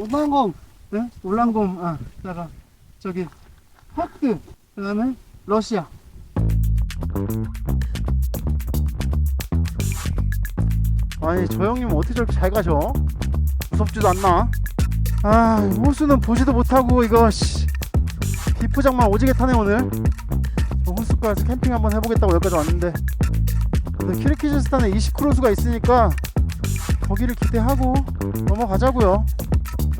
올랑곰, 네? 올랑곰, 아, 그다가 저기 퍼트, 그다음에 러시아. 아니 저 형님 어떻게 저렇게 잘 가셔? 무섭지도 않나? 아 호수는 보지도 못하고 이거 씨 비포장만 오지게 타네 오늘 저 호수까지 캠핑 한번 해보겠다고 여기까지 왔는데 키르키즈스탄에 20크로스가 있으니까 거기를 기대하고 넘어가자고요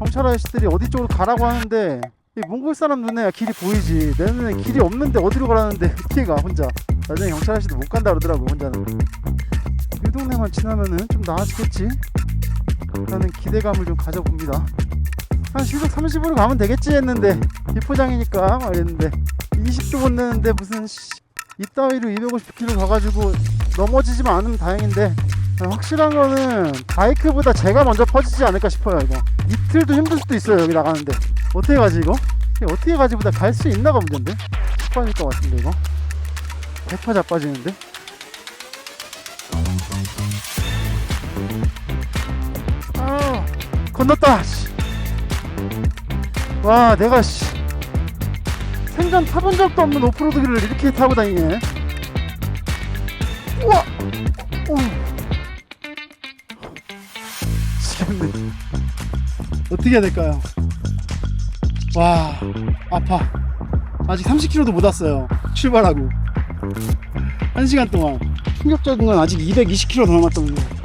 경찰 아저씨들이 어디 쪽으로 가라고 하는데 이 몽골 사람 눈에야 길이 보이지. 내 눈에 길이 없는데 어디로 가라는데 어떻게 가 혼자. 나중에 경찰 아저씨도 못 간다 그러더라고 혼자는. 이 동네만 지나면은 좀 나아지겠지? 라는 기대감을 좀 가져봅니다. 한 시속 30으로 가면 되겠지 했는데 비포장이니까 말했는데 20도 못 내는데 무슨 씨, 이따위로 250km 가가지고 넘어지지만 않으면 다행인데 확실한 거는 바이크보다 제가 먼저 퍼지지 않을까 싶어요 이거. 이틀도 힘들 수도 있어요 여기 나가는데. 어떻게 가지 이거? 어떻게 가지 보다 갈 수 있나가 문제인데? 자빠질 것 같은데 이거? 100% 자빠지는데? 아 건넜다 씨. 와 내가 씨. 생전 타본 적도 없는 오프로드기를 이렇게 타고 다니네. 우와! 오. 미치겠네. 어떻게 해야 될까요? 와 아파. 아직 30km도 못 왔어요. 출발하고. 1시간 동안. 충격적인 건 아직 220km 더 남았던 거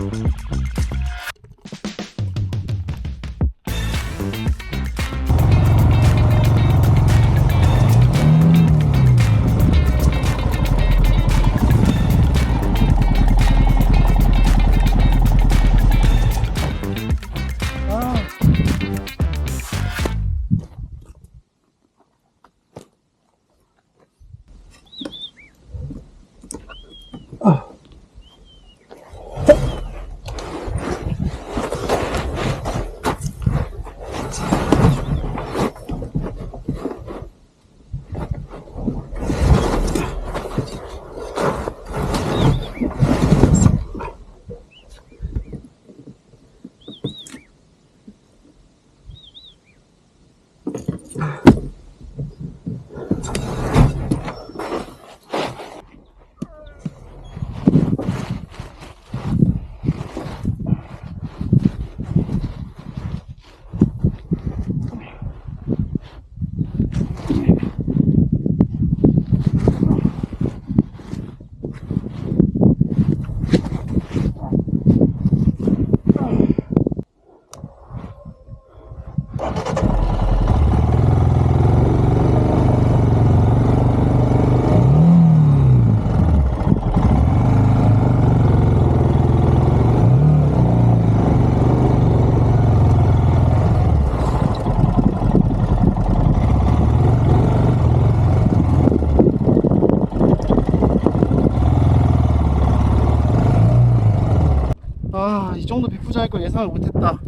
예상을 못했다.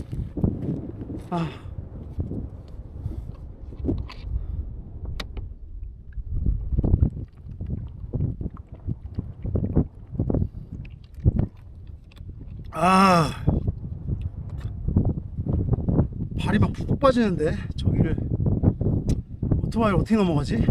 아. 아. 발이 막 푹푹 빠지는데 저기를 오토바이를 어떻게 넘어가지?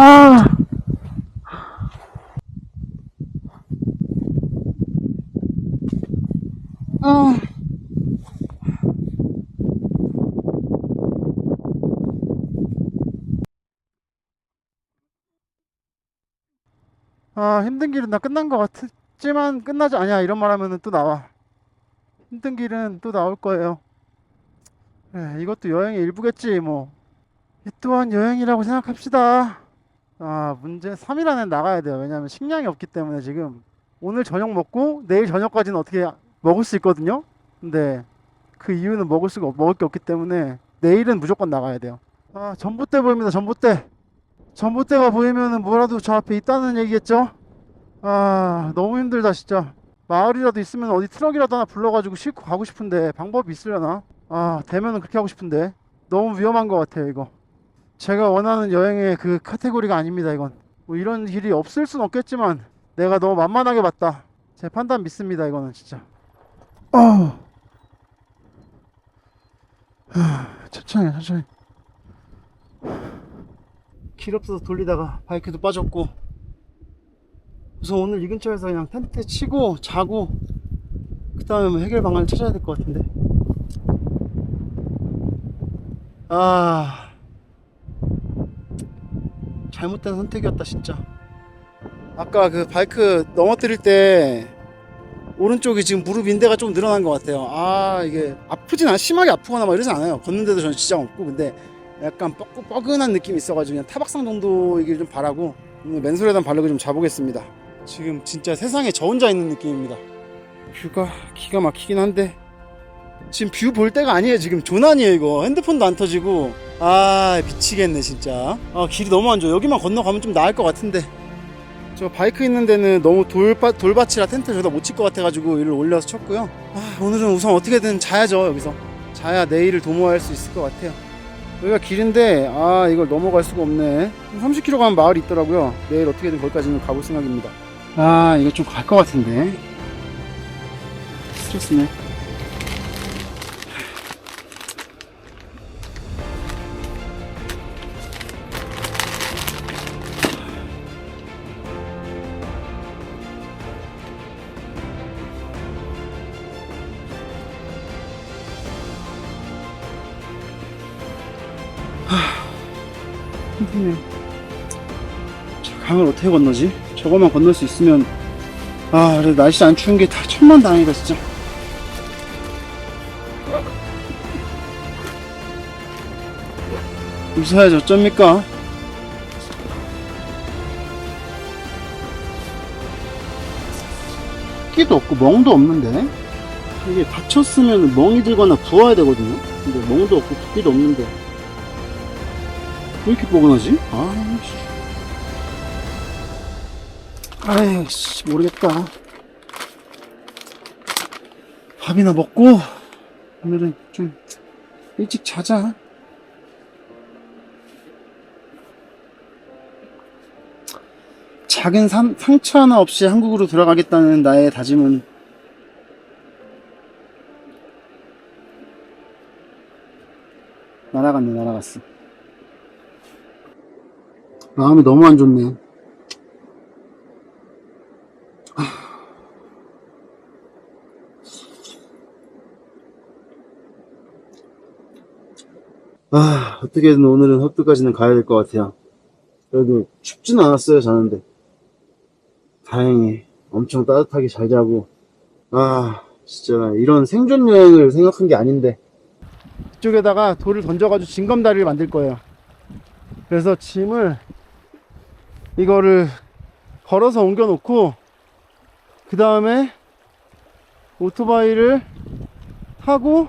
아. 아. 아, 힘든 길은 다 끝난 것 같지만 끝나지 아니야. 이런 말 하면은 또 나와. 힘든 길은 또 나올 거예요. 네, 이것도 여행의 일부겠지, 뭐. 이 또한 여행이라고 생각합시다. 아, 문제 3일 안에 나가야 돼요. 왜냐면 식량이 없기 때문에 지금 오늘 저녁 먹고 내일 저녁까지는 어떻게 먹을 수 있거든요. 근데 그 이유는 먹을 수가 없, 먹을 게 없기 때문에 내일은 무조건 나가야 돼요. 아 전봇대 보입니다. 전봇대. 전봇대가 보이면은 뭐라도 저 앞에 있다는 얘기겠죠? 아 너무 힘들다 진짜. 마을이라도 있으면 어디 트럭이라도 하나 불러가지고 싣고 가고 싶은데 방법이 있으려나? 아 되면은 그렇게 하고 싶은데 너무 위험한 것 같아요 이거. 제가 원하는 여행의 그 카테고리가 아닙니다 이건. 뭐 이런 길이 없을 순 없겠지만 내가 너무 만만하게 봤다. 제 판단 믿습니다 이거는 진짜. 어. 천천히 천천히. 길 없어서 돌리다가 바이크도 빠졌고. 그래서 오늘 이 근처에서 그냥 텐트 치고 자고 그 다음에 뭐 해결 방안을 찾아야 될 것 같은데. 아. 잘못된 선택이었다 진짜. 아까 그 바이크 넘어뜨릴 때 오른쪽이 지금 무릎 인대가 좀 늘어난 것 같아요. 아 이게 아프진 않아 심하게 아프거나 막 이러진 않아요. 걷는데도 저는 지장 없고 근데 약간 뻐, 뻐근한 느낌이 있어가지고 그냥 타박상 정도 이길 좀 바라고 오늘 맨솔에다 바르고 좀 자보겠습니다. 지금 진짜 세상에 저 혼자 있는 느낌입니다. 뷰가 기가 막히긴 한데 지금 뷰 볼 때가 아니에요. 지금 조난이에요 이거 핸드폰도 안 터지고 아 미치겠네 진짜. 아 길이 너무 안 좋아. 여기만 건너가면 좀 나을 것 같은데. 저 바이크 있는 데는 너무 돌밭, 돌밭이라 텐트 저기다 못 칠 것 같아가지고 이를 올려서 쳤고요. 아, 오늘은 우선 어떻게든 자야죠, 여기서. 자야 내일을 도모할 수 있을 것 같아요. 여기가 길인데, 아, 이걸 넘어갈 수가 없네. 30km 가면 마을이 있더라고요. 내일 어떻게든 거기까지는 가볼 생각입니다. 아, 이거 좀 갈 것 같은데. 스트레스네. 힘드네. 저 강을 어떻게 건너지? 저거만 건널 수 있으면 아 그래 날씨 안 추운 게 다 천만 다행이다 진짜. 웃어야지 어쩝니까? 끼도 없고 멍도 없는데 이게 다쳤으면 멍이 들거나 부어야 되거든요. 근데 멍도 없고 붓기도 없는데 왜 이렇게 뻐근하지? 아이씨. 아이씨, 모르겠다. 밥이나 먹고, 오늘은 좀 일찍 자자. 작은 상, 상처 하나 없이 한국으로 돌아가겠다는 나의 다짐은 날아갔네, 날아갔어. 마음이 너무 안 좋네. 아, 어떻게든 오늘은 헛도까지는 가야 될 것 같아요. 그래도 춥지는 않았어요, 자는데. 다행히 엄청 따뜻하게 잘 자고. 아, 진짜 이런 생존 여행을 생각한 게 아닌데. 이쪽에다가 돌을 던져가지고 징검다리를 만들 거예요. 그래서 짐을 이거를 걸어서 옮겨 놓고 그 다음에 오토바이를 타고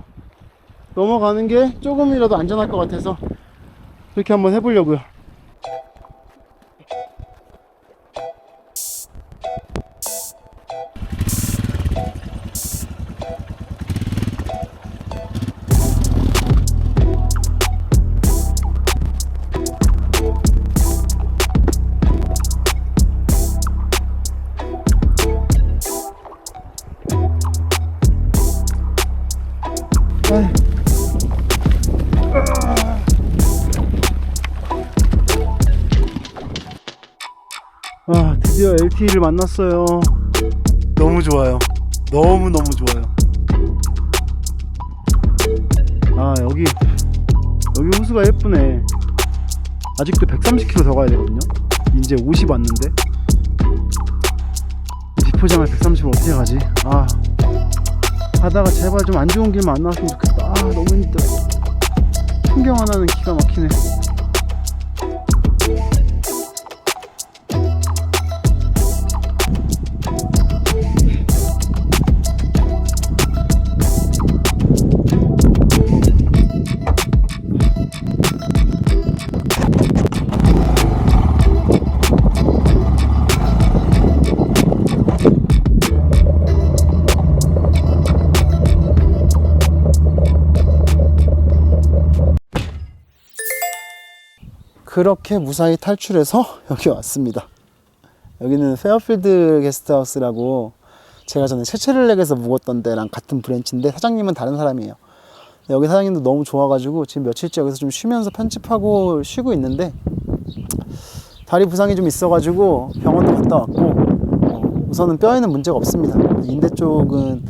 넘어가는 게 조금이라도 안전할 것 같아서 그렇게 한번 해보려고요. 아, 드디어 LTE를 만났어요. 너무 좋아요. 너무너무 좋아요. 아, 여기, 여기 호수가 예쁘네. 아직도 130km 더 가야 되거든요. 이제 50 왔는데. 비포장을 130을 어떻게 가지? 아, 가다가 제발 좀 안 좋은 길만 안 나왔으면 좋겠다. 아, 너무 힘들어. 풍경 하나는 기가 막히네. 그렇게 무사히 탈출해서 여기 왔습니다. 여기는 페어필드 게스트하우스라고 제가 전에 체체를렉에서 묵었던 데랑 같은 브랜치인데 사장님은 다른 사람이에요. 여기 사장님도 너무 좋아가지고 지금 며칠째 여기서 좀 쉬면서 편집하고 쉬고 있는데 다리 부상이 좀 있어가지고 병원도 갔다 왔고 어, 우선은 뼈에는 문제가 없습니다. 인대 쪽은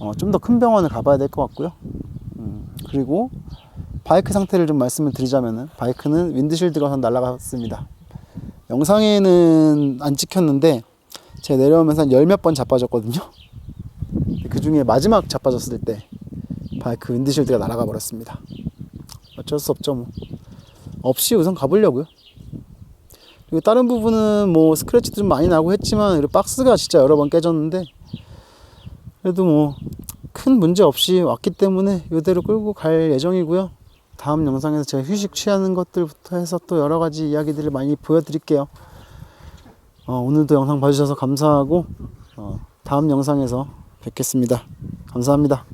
어, 좀더 큰 병원을 가봐야 될 것 같고요. 음, 그리고 바이크 상태를 좀 말씀을 드리자면은 바이크는 윈드실드가 우선 날아갔습니다. 영상에는 안 찍혔는데 제가 내려오면서 한 열 몇 번 자빠졌거든요. 그 중에 마지막 자빠졌을 때 바이크 윈드실드가 날아가 버렸습니다. 어쩔 수 없죠 뭐. 없이 우선 가보려고요. 그리고 다른 부분은 뭐 스크래치도 좀 많이 나고 했지만 박스가 진짜 여러 번 깨졌는데 그래도 뭐 큰 문제 없이 왔기 때문에 이대로 끌고 갈 예정이고요. 다음 영상에서 제가 휴식 취하는 것들부터 해서 또 여러 가지 이야기들을 많이 보여드릴게요. 어, 오늘도 영상 봐주셔서 감사하고 어, 다음 영상에서 뵙겠습니다. 감사합니다.